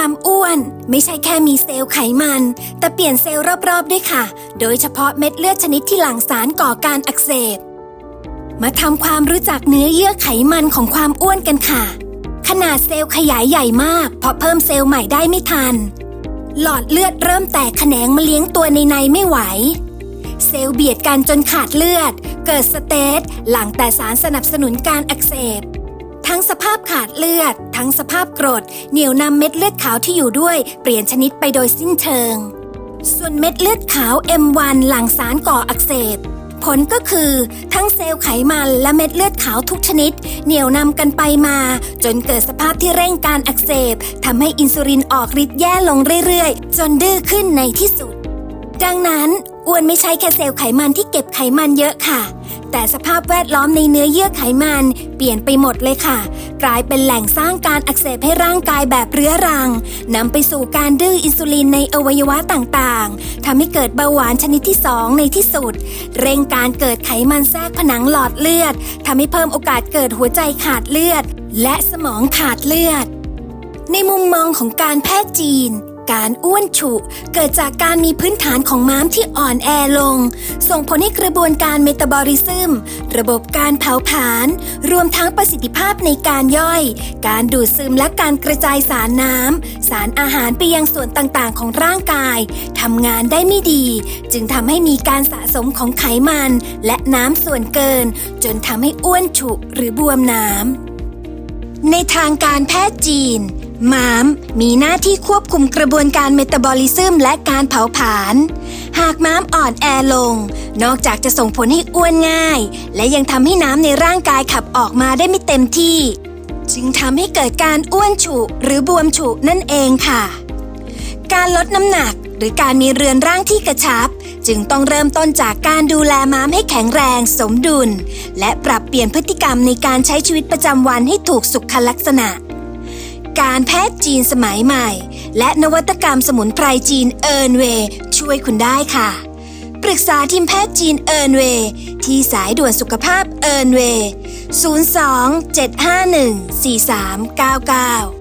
ความอ้วนไม่ใช่แค่มีเซลล์ไขมัน แต่เปลี่ยนเซลล์รอบๆด้วยค่ะ โดยเฉพาะเม็ดเลือดชนิดที่หลั่งสารก่อการอักเสบ มาทำความรู้จักเนื้อเยื่อไขมันของความอ้วนกันค่ะ ขนาดเซลล์ขยายใหญ่มาก เพราะเพิ่มเซลล์ใหม่ได้ไม่ทัน หลอดเลือดเริ่มแตกแขนงมาเลี้ยงตัวในในไม่ไหว เซลล์เบียดกันจนขาดเลือด เกิดสเตทหลั่งแต่สารสนับสนุนการอักเสบ ทั้งสภาพขาดเลือด ทั้งสภาพกรด เหนี่ยวนำเม็ดเลือดขาวที่อยู่ด้วยเปลี่ยนชนิดไปโดยสิ้นเชิง ส่วนเม็ดเลือดขาว M1 หลั่งสารก่ออักเสบ ผลก็คือทั้งเซลล์ไขมันและเม็ดเลือดขาวทุกชนิด เหนี่ยวนำกันไปมา จนเกิดสภาพที่เร่งการอักเสบทำให้อินซูลินออกฤทธิ์แย่ลงเรื่อยๆ จนดื้อขึ้นในที่สุด ดังนั้นอ้วนไม่ใช่แค่เซลล์ไขมันที่เก็บไขมันเยอะค่ะ แต่สภาพแวดล้อมในเนื้อเยื่อไขมัน เปลี่ยนไปหมดเลยค่ะ กลายเป็นแหล่งสร้างการอักเสบให้ร่างกายแบบเรื้อรังนำไปสู่การดื้ออินซูลินในอวัยวะต่างๆทำให้เกิดเบาหวานชนิดที่ 2 ในที่สุด เร่งการเกิดไขมันแทรกผนังหลอดเลือดทำให้เพิ่มโอกาสเกิดหัวใจขาดเลือด และสมองขาดเลือด ในมุมมองของการแพทย์จีน การอ้วนฉุ เกิดจากการมีพื้นฐานของม้ามที่อ่อนแอลง ส่งผลให้กระบวนการเมตาบอลิซึม ระบบการเผาผลาญรวมทั้งประสิทธิภาพในการย่อย การดูดซึมและการกระจายสารน้ำ สารอาหารไปยังส่วนต่างๆ ของร่างกายทำงานได้ไม่ดี จึงทำให้มีการสะสมของไขมัน และน้ำส่วนเกิน จนทำให้อ้วนฉุหรือบวมน้ำ ในทางการแพทย์จีน ม้าม มีหน้าที่ควบคุมกระบวนการเมตาบอลิซึมและการเผาผลาญ หากม้ามอ่อนแอลง นอกจากจะส่งผลให้อ้วนง่าย และยังทำให้น้ำในร่างกายขับออกมาได้ไม่เต็มที่ จึงทำให้เกิดการอ้วนฉุหรือบวมฉุนั่นเองค่ะ การลดน้ำหนัก หรือการมีเรือนร่างที่กระชับ จึงต้องเริ่มต้นจากการดูแลม้ามให้แข็งแรง สมดุล และปรับเปลี่ยนพฤติกรรมในการใช้ชีวิตประจำวันให้ถูกสุขลักษณะ การแพทย์จีนสมัยใหม่ และนวัตกรรมสมุนไพรจีนเอิร์นเวย์ช่วยคุณได้ค่ะ ปรึกษาทีมแพทย์จีนเอิร์นเวย์ที่สายด่วนสุขภาพเอิร์นเวย์02 751 4399